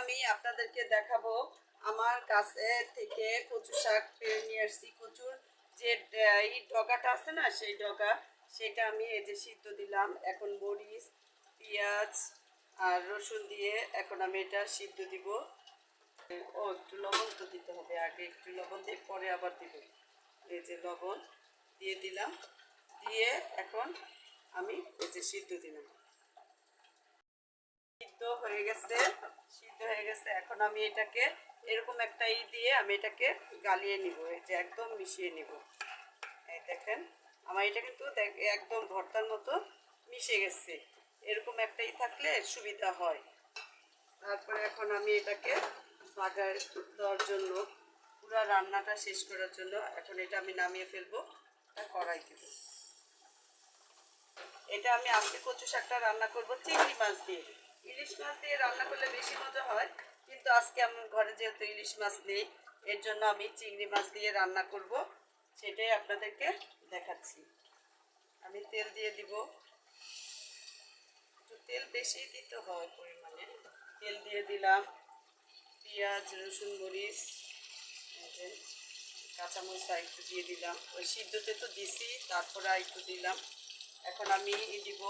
আমি আপনাদেরকে দেখাবো আমার কাছে থেকে কচু শাক পেরে নিয়ে আসছি। কচুর যে এই ডগাটা আছে না, সেই ডগা, সেটা আমি এই যে সিদ্ধ দিলাম। এখন মরিচ, পেঁয়াজ আর রসুন দিয়ে এখন আমি এটা সিদ্ধ দিব। ও, একটু লবণ তো দিতে হবে আগে, একটু লবণ দিয়ে পরে আবার দিব। এই যে লবণ দিয়ে দিলাম। দিয়ে এখন আমি এই যে সিদ্ধ দিলাম। হয়ে গেছে, সিদ্ধ হয়ে গেছে। এখন আমি এটাকে এরকম একটা ই দিয়ে আমি এটাকে গালিয়ে নিব, এই যে একদম মিশিয়ে নিব। এই দেখেন, আমার এটা কিন্তু একদম ভর্তার মতো মিশে গেছে। এরকম একটা ই থাকলে সুবিধা হয়। তারপরে এখন আমি এটাকে বাগার দেওয়ার জন্য, পুরো রান্নাটা শেষ করার জন্য এখন এটা আমি নামিয়ে ফেলব আর কড়াই দিব এটা আমি আজকে কচু শাকটা রান্না করব চিংড়ি মাছ দিয়ে। ইলিশ মাছ দিয়ে রান্না করলে বেশি মজা হয়, কিন্তু আজকে আমার ঘরে যেহেতু ইলিশ মাছ নেই, এর জন্য আমি চিংড়ি মাছ দিয়ে রান্না করব। সেটাই আপনাদেরকে দেখাচ্ছি। আমি তেল দিয়ে দিব। একটু তেল বেশি দিতে হয় পরিমাণে। তেল দিয়ে দিলাম পেঁয়াজ, রসুন, মরিচ আর একটু দিয়ে দিলাম। ওই সিদ্ধতে তো দিছি, তারপরে একটু দিলাম। এখন আমি দিব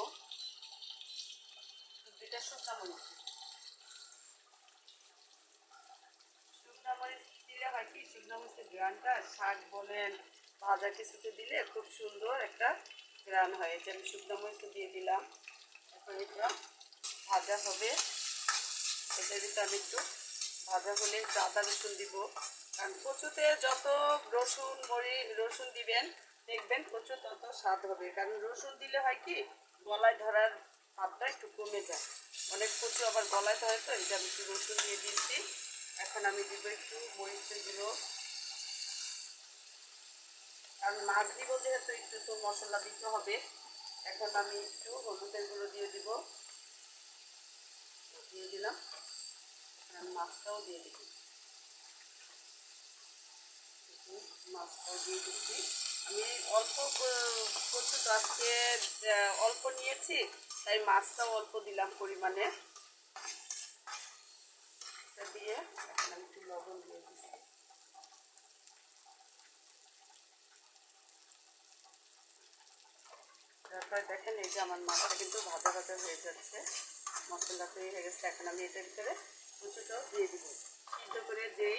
শুকনা মরিচ। দিলে হয় কি? শুকনা মরিচের শাক বলেন, ভাজা কিছুতে দিলে খুব সুন্দর একটা গ্রান হয়। আমি শুকনো মরিচ দিয়ে দিলাম। ভাজা হবে। আমি একটু ভাজা হলে রসুন দিব। কারণ কচুতে যত রসুন, মরি, রসুন দিবেন, দেখবেন কচু তত স্বাদ হবে। কারণ রসুন দিলে হয় কি? গলায় ধরার ভাবটা একটু কমে যায়। অনেক কচু আবার গলায় ধরে তো এটা আমি একটু রসুন দিয়ে দিয়েছি। এখন আমি দিব একটু মরিচের গুঁড়ো। কারণ মাছ দিব যেহেতু, একটু তো মশলা দিতে হবে। এখন আমি একটু হলুদের গুঁড়ো দিয়ে দিব। দিয়ে দিলাম। মাছটাও দিয়ে দিচ্ছি। মাছটাও দিয়ে দিচ্ছি আমি অল্প ক- কচু তো আজকে অল্প নিয়েছি তাই মাছটাও অল্প দিলাম পরিমাণে দিয়ে এখন আমি একটু লবণ দিয়ে দিচ্ছি তারপরে দেখেন এই যে আমার মাছটা কিন্তু ভাজা ভাজা হয়ে যাচ্ছে মশলা তৈরি হয়ে গেছে এখন আমি এটার ভিতরে কচুটাও দিয়ে দিব সিদ্ধ করে কচুটা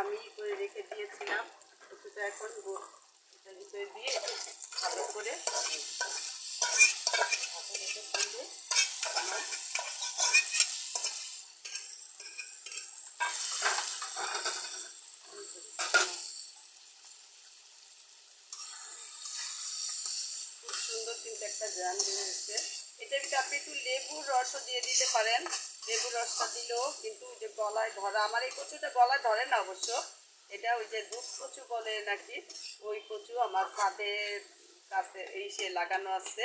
আমি করে রেখে দিয়েছিলাম। কচুটা এখন এটার ভিতরে দিয়ে ভালো করে খুব সুন্দর কিন্তু একটা গ্রান বের হয়েছে এটার ভিতরে আপনি একটু লেবুর রসও দিয়ে দিতে পারেন। লেবুর রসটা দিলেও কিন্তু ওই যে গলায় ধরা, আমার এই কচুটা গলায় ধরে না অবশ্য। এটা ওই যে দুধ কচু বলে নাকি, ওই কচু আমার ছাদের কাছে এই সে লাগানো আছে।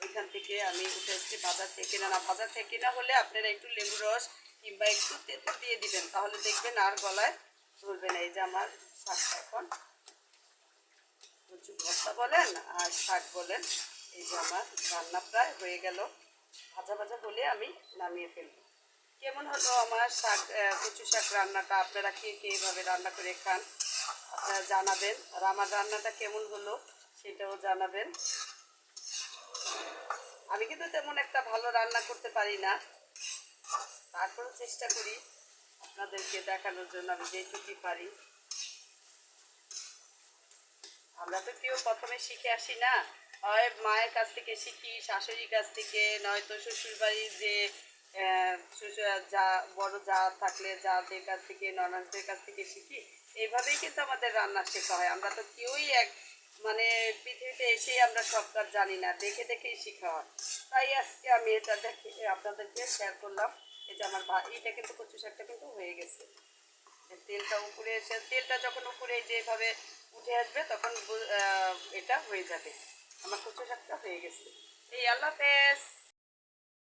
ওইখান থেকে আমি উঠে এসেছি বাজার থেকে না না বাজার থেকে না হলে আপনারা একটু লেবু রস কিংবা একটু তেঁতুল দিয়ে দিবেন, তাহলে দেখবেন আর গলায় ধরবে না। এই যে আমার শাকটা এখন। কচু ভর্তা বলেন আর শাক বলেন, এই যে আমার রান্না প্রায় হয়ে গেল। ভাজা ভাজা হলে আমি নামিয়ে ফেলব। কেমন হলো আমার শাক কচু শাক রান্নাটা? আপনারা কে কে এইভাবে রান্না করে খান? আপনারা জানাবেন। আর আমার রান্নাটা কেমন হলো সেটাও জানাবেন। আমি কিন্তু তেমন একটা ভালো রান্না করতে পারি না। তারপরেও চেষ্টা করি আপনাদেরকে দেখানোর জন্য আমি যেটুকুই পারি। আমরা তো কেউ প্রথমে শিখে আসি না। হয় মায়ের কাছ থেকে শিখি, শাশুড়ির কাছ থেকে, নয়তো শ্বশুর বাড়ির যে যা বড় যা থাকলে যাদের কাছ থেকে ননাসদের কাছ থেকে শিখি এইভাবেই কিন্তু আমাদের রান্না শেখা হয়। আমরা তো কেউই এক মানে পৃথিবীতে এসেই আমরা সব কাজ জানি না, দেখে দেখেই শেখা হয়। তাই আজকে আমি এটা দেখে আপনাদেরকে শেয়ার করলাম। যে আমার এটা কিন্তু কচু শাকটা কিন্তু হয়ে গেছে। তেলটা উপরে এসে, তেলটা যখন উপরে যেভাবে উঠে আসবে, তখন এটা হয়ে যাবে। আমার কচু শাকটা হয়ে গেছে। এই আল্লাহ